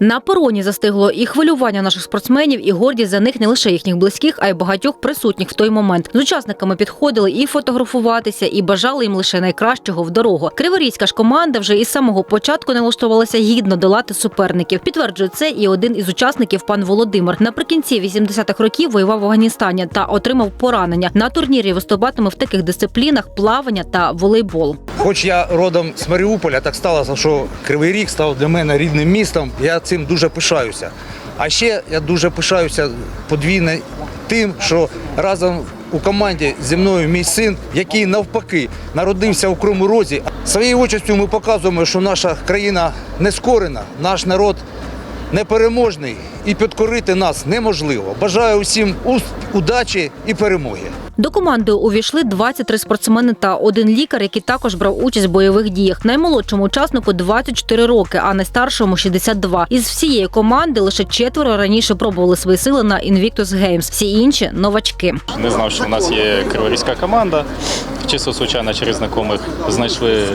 На пероні застигло і хвилювання наших спортсменів, і гордість за них не лише їхніх близьких, а й багатьох присутніх в той момент. З учасниками підходили і фотографуватися, і бажали їм лише найкращого в дорогу. Криворізька ж команда вже із самого початку налаштувалася гідно долати суперників. Підтверджує це і один із учасників пан Володимир. Наприкінці 80-х років воював в Афганістані та отримав поранення. На турнірі виступатиме в таких дисциплінах плавання та волейбол. Хоч я родом з Маріуполя, так сталося, що Кривий Ріг став для мене рідним містом. Я цим дуже пишаюся. А ще я дуже пишаюся подвійно тим, що разом у команді зі мною мій син, який навпаки народився у Криму Розі. Своєю участю ми показуємо, що наша країна не скорена, наш народ непереможний і підкорити нас неможливо. Бажаю усім удачі і перемоги. До команди увійшли 23 спортсмени та один лікар, який також брав участь в бойових діях. Наймолодшому учаснику 24 роки, а найстаршому 62. Із всієї команди лише четверо раніше пробували свої сили на Invictus Games. Всі інші новачки. Не знав, що в нас є криворізька команда. Чисто случайно через знайомих знайшли е,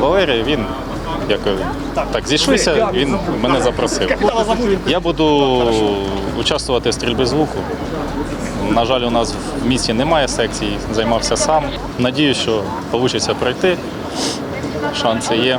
Валерія. Він як е, так зійшлися, він мене запросив. Я буду участвувати в стрільбі звуку. На жаль, у нас в місті немає секції, займався сам. Надію, що вийде пройти. Шанси є.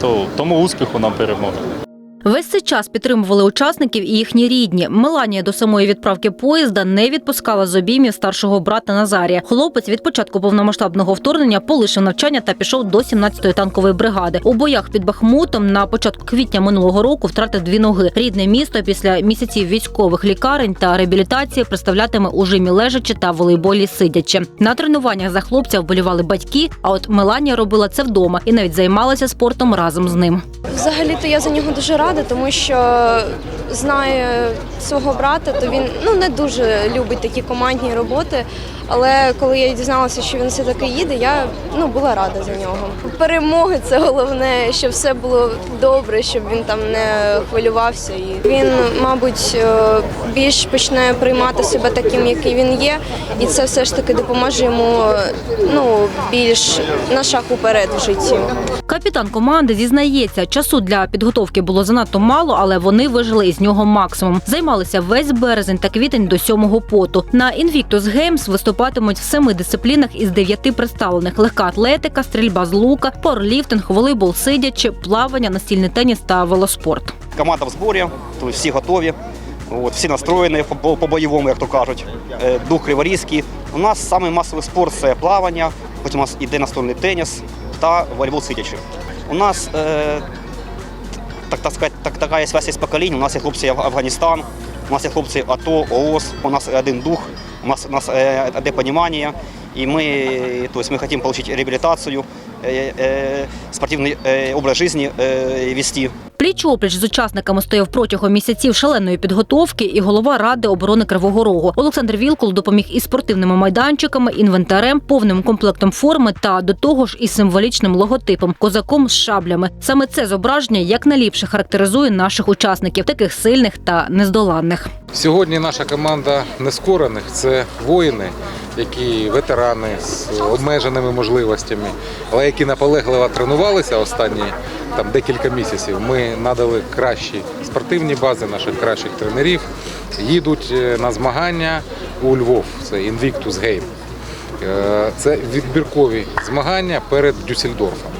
То, тому успіху нам перемоги. Весь цей час підтримували учасників і їхні рідні. Меланія до самої відправки поїзда не відпускала з обіймів старшого брата Назарія. Хлопець від початку повномасштабного вторгнення полишив навчання та пішов до 17-ї танкової бригади. У боях під Бахмутом на початку квітня минулого року втратив дві ноги. Рідне місто після місяців військових лікарень та реабілітації представлятиме у жимі лежачи та волейболі сидячи. На тренуваннях за хлопця вболівали батьки. А от Меланія робила це вдома і навіть займалася спортом разом з ним. Взагалі-то я за нього дуже рада, тому що знаю свого брата, то він ну не дуже любить такі командні роботи. Але коли я дізналася, що він все таки їде, я ну була рада за нього. Перемоги це головне, щоб все було добре, щоб він там не хвилювався. І він, мабуть, е, більш почне приймати себе таким, який він є, і це все ж таки допоможе йому ну більш на шаг уперед в житті. Капітан команди зізнається, часу для підготовки було занадто мало, але вони вижили із нього максимум. Займалися весь березень та квітень до сьомого поту. На Invictus Games виступатимуть в семи дисциплінах із дев'яти представлених: легка атлетика, стрільба з лука, пауерліфтинг, волейбол сидячи, плавання, настільний теніс та велоспорт. Команда в зборі, то всі готові, от, всі настроєні по- по-бойовому, як то кажуть. Е, Дух криворізький. У нас самий масовий спорт це плавання, потім у нас іде настольний теніс та волейбол сидячи. У нас е, так, так так, така є связь із поколінь. У нас є хлопці Аф- Афганістан, у нас є хлопці АТО, ООС, у нас один дух, у нас, у нас е, одне розуміння. І ми, то есть ми хочемо отримати реабілітацію, е, е, спортивний е, образ е, вести. Пліч опліч з учасниками стояв протягом місяців шаленої підготовки і голова ради оборони Кривого Рогу. Олександр Вілкул допоміг із спортивними майданчиками, інвентарем, повним комплектом форми та до того ж із символічним логотипом козаком з шаблями. Саме це зображення якнайліпше характеризує наших учасників, таких сильних та нездоланних. Сьогодні наша команда нескорених це воїни, які ветерани з обмеженими можливостями, але які наполегливо тренувалися останні там декілька місяців. Ми надали кращі спортивні бази наших кращих тренерів. Їдуть е, на змагання у Львов. Це Invictus Game. Е, Це відбіркові змагання перед Дюссельдорфом.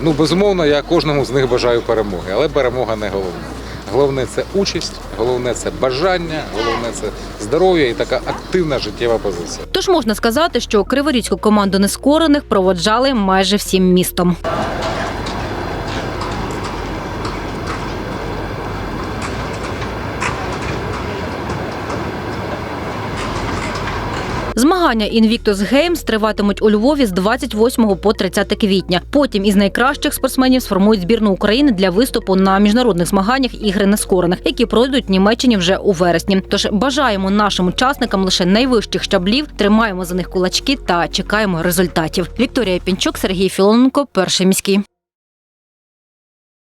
Ну, безумовно, я кожному з них бажаю перемоги, але перемога не головне. Головне це участь, головне це бажання, головне це здоров'я і така активна життєва позиція. Тож можна сказати, що криворізьку команду нескорених проводжали майже всім містом. Змагання Invictus Games триватимуть у Львові з 28 по 30 квітня. Потім із найкращих спортсменів сформують збірну України для виступу на міжнародних змаганнях ігри нескорених, які пройдуть в Німеччині вже у вересні. Тож бажаємо нашим учасникам лише найвищих щаблів, тримаємо за них кулачки та чекаємо результатів. Вікторія Пінчук, Сергій Філоненко, перший міський.